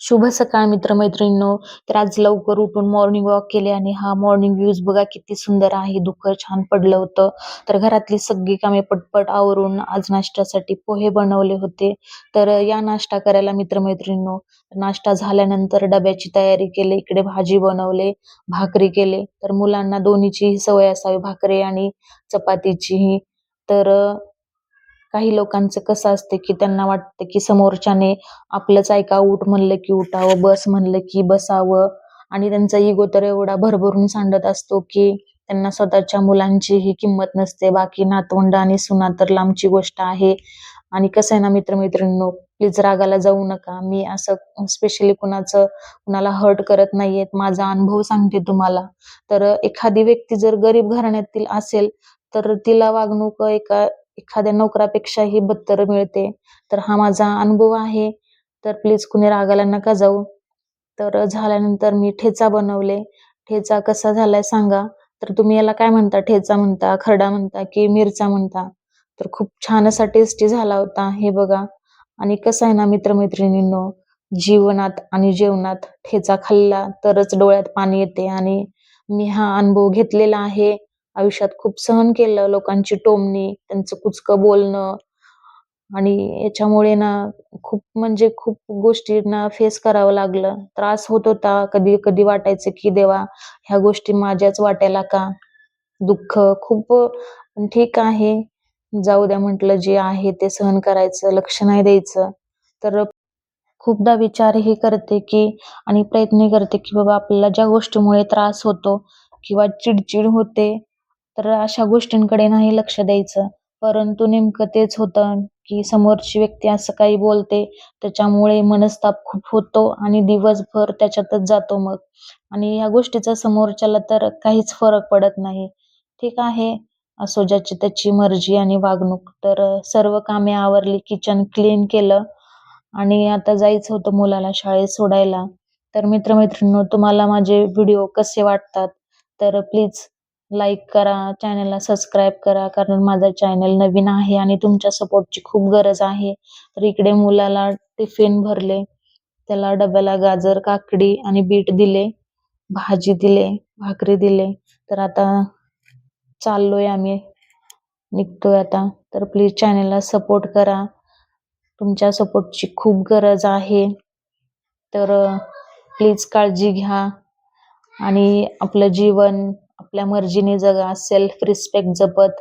शुभ सकाळ मित्रमैत्रिणींनो. तर आज लवकर उठून मॉर्निंग वॉक केले आणि हा मॉर्निंग व्ह्यूज बघा किती सुंदर आहे दुःख छान पडलं होतं. तर घरातली सगळी कामे पटपट आवरून आज नाश्त्यासाठी पोहे बनवले होते. तर या नाश्ता करायला मित्रमैत्रिणींनो नाश्ता झाल्यानंतर डब्याची तयारी केली इकडे भाजी बनवले भाकरी केले. तर मुलांना दोन्हीचीही सवय असावी भाकरी आणि चपातीचीही. तर काही लोकांचं कसं असतं की त्यांना वाटतं की समोरच्याने आपलंच ऐका उठ म्हणलं की उठावं बस म्हणलं की बसावं. आणि त्यांचा इगो तर एवढा भरभरून सांडत असतो की त्यांना स्वतःच्या मुलांची ही किंमत नसते. बाकी नातवंड आणि सुना तर लांबची गोष्ट आहे. आणि कसं आहे ना मित्रमैत्रिणींनो प्लीज रागाला जाऊ नका. मी असं स्पेशली कुणाचं कुणाला हर्ट करत नाहीये माझा अनुभव सांगते तुम्हाला. तर एखादी व्यक्ती जर गरीब घराण्यातील असेल तर तिला वागणूक एका एखाद्या नोकरापेक्षाही बत्तर मिळते. तर हा माझा अनुभव आहे. तर प्लीज कुणी रागाला नका जाऊ. तर झाल्यानंतर मी ठेचा बनवले. ठेचा कसा झालाय सांगा. तर तुम्ही याला काय म्हणता? ठेचा म्हणता खरडा म्हणता की मिरचा म्हणता? तर खूप छान असा टेस्टी झाला होता हे बघा. आणि कसं आहे ना मित्रमैत्रिणींनो जीवनात आणि जेवणात ठेचा खाल्ला तरच डोळ्यात पाणी येते आणि मी हा अनुभव घेतलेला आहे. आयुष्यात खूप सहन केलं लोकांची टोमणी त्यांचं कुचकं बोलणं. आणि याच्यामुळे ना खूप म्हणजे खूप गोष्टींना फेस करावं लागलं. त्रास होत होता. कधी कधी वाटायचं की देवा ह्या गोष्टी माझ्याच वाट्याला का? दुःख खूप ठीक आहे. जाऊ द्या म्हटलं जे आहे ते सहन करायचं लक्ष नाही द्यायचं. तर खूपदा विचारही करते की आणि प्रयत्न करते की बाबा आपल्याला ज्या गोष्टीमुळे त्रास होतो किंवा चिडचिड होते तर अशा गोष्टींकडे नाही लक्ष द्यायचं. परंतु नेमकं तेच होतं की समोरची व्यक्ती असं काही बोलते त्याच्यामुळे मनस्ताप खूप होतो आणि दिवसभर त्याच्यातच जातो मग. आणि या गोष्टीचा समोरच्याला तर काहीच फरक पडत नाही. ठीक आहे असो ज्याची त्याची मर्जी आणि वागणूक. तर सर्व कामे आवरली किचन क्लीन केलं आणि आता जायचं होतं मुलाला शाळेत सोडायला. तर मित्रमैत्रिणींनो तुम्हाला माझे व्हिडिओ कसे वाटतात? तर प्लीज लाईक करा चॅनलला सबस्क्राईब करा कारण माझा चॅनल नवीन आहे आणि तुमच्या सपोर्टची खूप गरज आहे. तर इकडे मुलाला टिफिन भरले त्याला डब्याला गाजर काकडी आणि बीट दिले भाजी दिले भाकरी दिले. तर आता चाललोय आम्ही निघतोय आता. तर प्लीज चॅनलला सपोर्ट करा. तुमच्या सपोर्टची खूप गरज आहे. तर प्लीज काळजी घ्या. आणि आपलं जीवन आपल्या मर्जीने जगा सेल्फ रिस्पेक्ट जपत.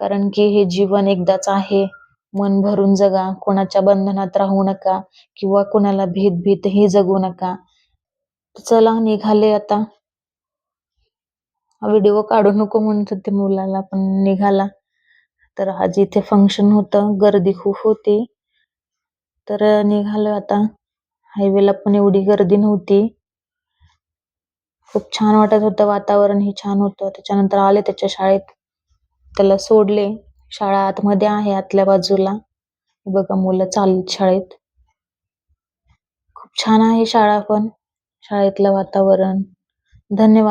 कारण की हे जीवन एकदाच आहे. मन भरून जगा. कोणाच्या बंधनात राहू नका किंवा कोणाला भीत भीतही जगू नका. चला निघाले आता. व्हिडिओ काढू नको म्हणत होते मुलाला पण निघाला. तर आज इथे फंक्शन होतं. गर्दी खूप होती. तर निघालो आता. हायवेला पण एवढी गर्दी नव्हती. खूप छान वाटत होतं वातावरण ही छान होतं. त्याच्यानंतर आले त्याच्या शाळेत. त्याला सोडले. शाळा आतमध्ये आहे आतल्या बाजूला. बघा मुलं चालत शाळेत. खूप छान आहे शाळा पण. शाळेतलं वातावरण. धन्यवाद.